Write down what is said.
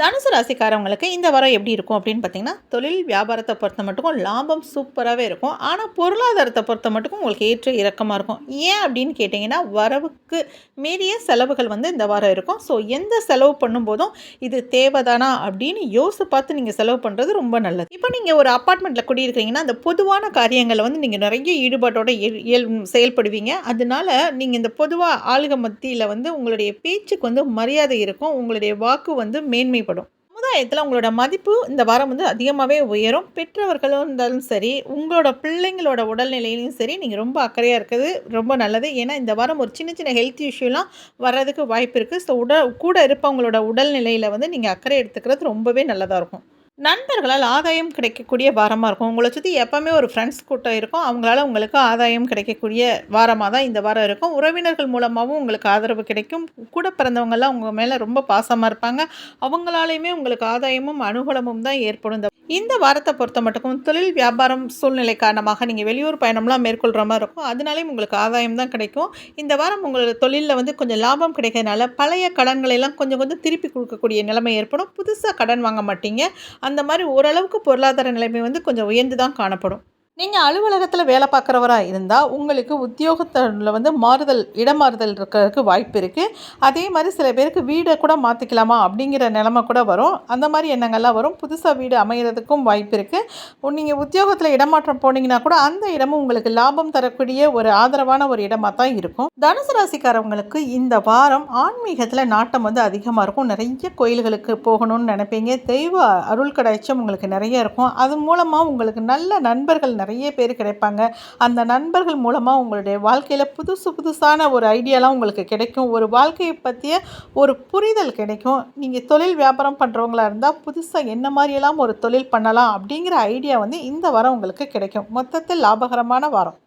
தனுசு ராசிக்காரவங்களுக்கு இந்த வாரம் எப்படி இருக்கும் அப்படின்னு பார்த்தீங்கன்னா தொழில் வியாபாரத்தை பொறுத்த மட்டுக்கும் லாபம் சூப்பராகவே இருக்கும். ஆனால் பொருளாதாரத்தை பொறுத்த மட்டுக்கும் உங்களுக்கு ஏற்ற இறக்கமாக இருக்கும். ஏன் அப்படின்னு கேட்டிங்கன்னா வரவுக்கு மீறிய செலவுகள் வந்து இந்த வாரம் இருக்கும். ஸோ எந்த செலவு பண்ணும்போதும் இது தேவைதானா அப்படின்னு யோசித்து பார்த்து நீங்கள் செலவு பண்ணுறது ரொம்ப நல்லது. இப்போ நீங்கள் ஒரு அப்பார்ட்மெண்ட்டில் குடியிருக்கிறீங்கன்னா அந்த பொதுவான காரியங்களை வந்து நீங்கள் நிறைய ஈடுபாட்டோட செயல்படுவீங்க. அதனால நீங்கள் இந்த பொதுவாக ஆளுக மத்தியில் வந்து உங்களுடைய பேச்சுக்கு வந்து மரியாதை இருக்கும். உங்களுடைய வாக்கு வந்து மேன்மை மேன்மைப்படும் சமுதாயத்தில் உங்களோட மதிப்பு இந்த வாரம் வந்து அதிகமாகவே உயரும். பெற்றவர்களும் இருந்தாலும் சரி உங்களோட பிள்ளைங்களோட உடல்நிலையிலையும் சரி நீங்கள் ரொம்ப அக்கறையாக இருக்குது. ரொம்ப நல்லது. ஏன்னா இந்த வாரம் ஒரு சின்ன சின்ன ஹெல்த் இஷ்யூலாம் வர்றதுக்கு வாய்ப்பு இருக்குது ஸோ உட கூட இருப்பவங்களோட உடல்நிலையில் வந்து நீங்கள் அக்கறை எடுத்துக்கிறது ரொம்பவே நல்லதாக இருக்கும். நண்பர்களால் ஆதாயம் கிடைக்கக்கூடிய வாரமாக இருக்கும். உங்களை சுற்றி எப்போவுமே ஒரு ஃப்ரெண்ட்ஸ் கூட்டம் இருக்கும். அவங்களால உங்களுக்கு ஆதாயம் கிடைக்கக்கூடிய வாரமாக தான் இந்த வாரம் இருக்கும். உறவினர்கள் மூலமாகவும் உங்களுக்கு ஆதரவு கிடைக்கும். கூட பிறந்தவங்கெல்லாம் உங்கள் மேலே ரொம்ப பாசமாக இருப்பாங்க. அவங்களாலையுமே உங்களுக்கு ஆதாயமும் அனுகூலமும் தான் ஏற்படும். இந்த இந்த வாரத்தை பொறுத்த மட்டுக்கும் தொழில் வியாபாரம் சூழ்நிலை காரணமாக நீங்கள் வெளியூர் பயணம்லாம் மேற்கொள்கிற மாதிரி இருக்கும். அதனாலேயும் உங்களுக்கு ஆதாயம் தான் கிடைக்கும். இந்த வாரம் உங்களோட தொழிலில் வந்து கொஞ்சம் லாபம் கிடைக்கிறதுனால பழைய கடன்களெல்லாம் கொஞ்சம் கொஞ்சம் திருப்பி கொடுக்கக்கூடிய நிலைமை ஏற்படும். புதுசாக கடன் வாங்க மாட்டீங்க. அந்த மாதிரி ஓரளவுக்கு பொருளாதார நிலைமை வந்து கொஞ்சம் உயர்ந்து தான் காணப்படும். நீங்கள் அலுவலகத்தில் வேலை பார்க்குறவராக இருந்தால் உங்களுக்கு உத்தியோகத்தில் வந்து மாறுதல் இடமாறுதல் இருக்கிறதுக்கு வாய்ப்பு இருக்குது அதே மாதிரி சில பேருக்கு வீடை கூட மாற்றிக்கலாமா அப்படிங்கிற நிலமை கூட வரும். அந்த மாதிரி எண்ணங்கள்லாம் வரும். புதுசாக வீடு அமைகிறதுக்கும் வாய்ப்பு இருக்குது நீங்கள் உத்தியோகத்தில் இடமாற்றம் போனீங்கன்னா கூட அந்த இடமும் உங்களுக்கு லாபம் தரக்கூடிய ஒரு ஆதரவான ஒரு இடமாக தான் இருக்கும். தனுசு ராசிக்காரவங்களுக்கு இந்த வாரம் ஆன்மீகத்தில் நாட்டம் வந்து அதிகமாக இருக்கும். நிறைய கோயில்களுக்கு போகணும்னு நினைப்பீங்க. தெய்வ அருள் கடாய்ச்சம் உங்களுக்கு நிறைய இருக்கும். அது மூலமாக உங்களுக்கு நல்ல நண்பர்கள் நிறைய பேர் கிடைப்பாங்க. அந்த நண்பர்கள் மூலமாக உங்களுடைய வாழ்க்கையில் புதுசு புதுசான ஒரு ஐடியாலாம் உங்களுக்கு கிடைக்கும். ஒரு வாழ்க்கையை பற்றிய ஒரு புரிதல் கிடைக்கும். நீங்கள் தொழில் வியாபாரம் பண்ணுறவங்களா இருந்தால் புதுசாக என்ன மாதிரியெல்லாம் ஒரு தொழில் பண்ணலாம் அப்படிங்கிற ஐடியா வந்து இந்த வாரம் உங்களுக்கு கிடைக்கும். மொத்தத்தில் லாபகரமான வாரம்.